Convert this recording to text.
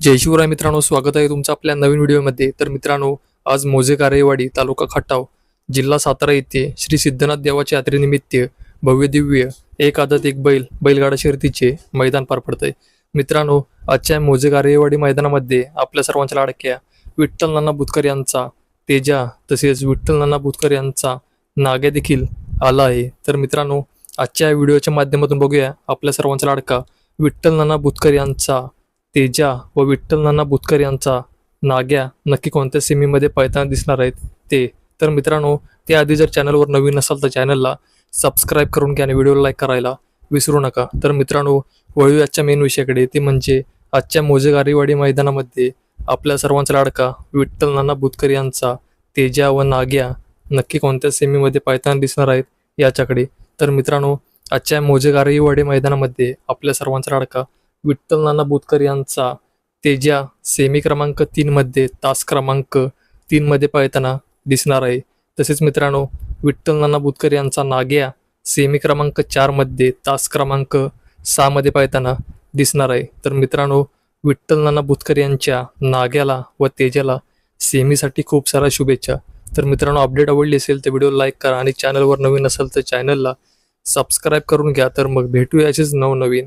जय शिवराय मित्रांनो स्वागत आहे तुमचं आपल्या नवीन व्हिडिओमध्ये. तर मित्रांनो आज मोजे कारेवाडी तालुका खटाव जिल्हा सातारा येथे श्री सिद्धनाथ देवाच्या यात्रेनिमित्त भव्य दिव्य एक आदत एक बैल बैलगाडा शर्तीचे मैदान पार पडतंय. मित्रांनो आजच्या मोजे कारेवाडी मैदानामध्ये आपल्या सर्वांच्या लाडक्या विठ्ठल नाना बुतकर यांचा तेजा तसेच विठ्ठल नाना बुतकर यांचा नाग्या देखील आला आहे. तर मित्रांनो आजच्या व्हिडिओच्या माध्यमातून बघूया आपल्या सर्वांचा लाडका विठ्ठल नाना बुतकर यांचा तेजा व विठ्ठल नाना बुतकर यांचा नाग्या नक्की कोणत्या सेमीमध्ये पळताना दिसणार आहेत ते? तर मित्रांनो त्याआधी जर चॅनलवर नवीन असाल तर चॅनलला सबस्क्राईब करून घ्या आणि व्हिडिओला लाईक करायला विसरू नका. तर मित्रांनो वळू आजच्या मेन विषयाकडे. ते म्हणजे आजच्या मोजेगारीवाडी मैदानामध्ये आपल्या सर्वांचा लाडका विठ्ठल नाना बुतकर यांचा तेजा व नाग्या नक्की कोणत्या सेमीमध्ये पळताना दिसणार आहेत याच्याकडे. तर मित्रांनो आजच्या मोजेगारीवाडी मैदानामध्ये आपल्या सर्वांचा लाडका विठ्ठल नाना बुतकर यांचा तेजा सेमी क्रमांक तीनमध्ये तास क्रमांक तीनमध्ये पळताना दिसणार आहे. तसेच मित्रांनो विठ्ठल नाना बुतकर यांचा नाग्या सेमी क्रमांक चारमध्ये तास क्रमांक सहामध्ये पळताना दिसणार आहे. तर मित्रांनो विठ्ठल नाना बुतकर यांच्या नाग्याला व तेजाला सेमीसाठी खूप साऱ्या शुभेच्छा. तर मित्रांनो अपडेट आवडली असेल तर व्हिडिओ लाईक करा आणि चॅनलवर नवीन असेल तर चॅनलला सबस्क्राईब करून घ्या. तर मग भेटूया असेच नवनवीन